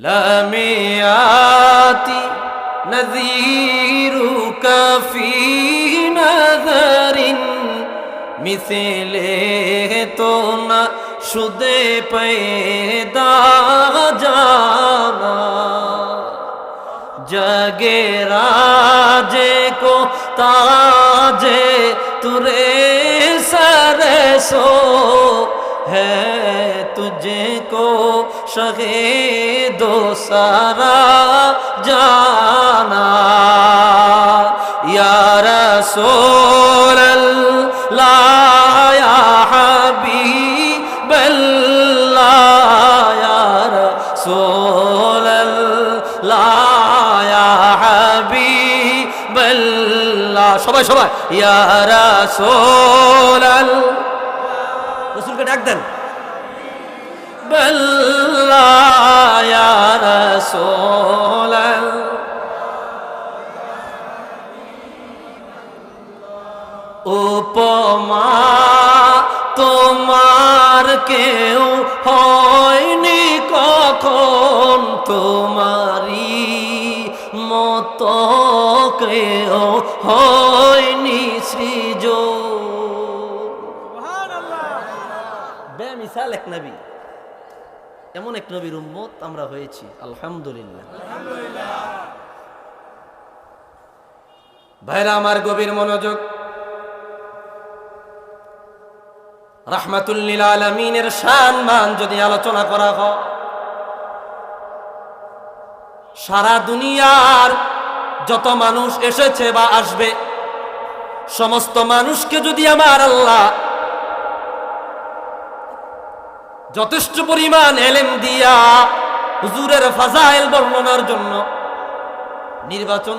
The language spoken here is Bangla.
لم يأتي نذيرك في نذر مثله তো না সুদে পেদা জানা জগে রাজে কো তাজে তুরে সরসো হ্যাঁ। है तुझे को शगे दो सारा जाना या रसूल अल्लाह या हबीब अल्लाह या रसूल अल्लाह या हबीब अल्लाह সবাই সবাই ইয়া রাসূল আল্লাহ রসুলকে ডাক দেন বল্লা ইয়া উপমা তোমার কেউ হয়নি কখন তোমারি মতো কেউ হয়নি সৃজ বেমিসাল এক নবী এমন এক নবীর উম্মত আমরা হয়েছি, আলহামদুলিল্লাহ। ভাইরা, আমার গভীর মনোযোগ। রাহমাতুল্লিল আলমিনের শান মান যদি আলোচনা করা হয়, সারা দুনিয়ার যত মানুষ এসেছে বা আসবে, সমস্ত মানুষকে যদি আমার আল্লাহ যথেষ্ট পরিমাণ এলেম দিয়া হুজুরের ফাজাইল বর্ণনার জন্য নির্বাচন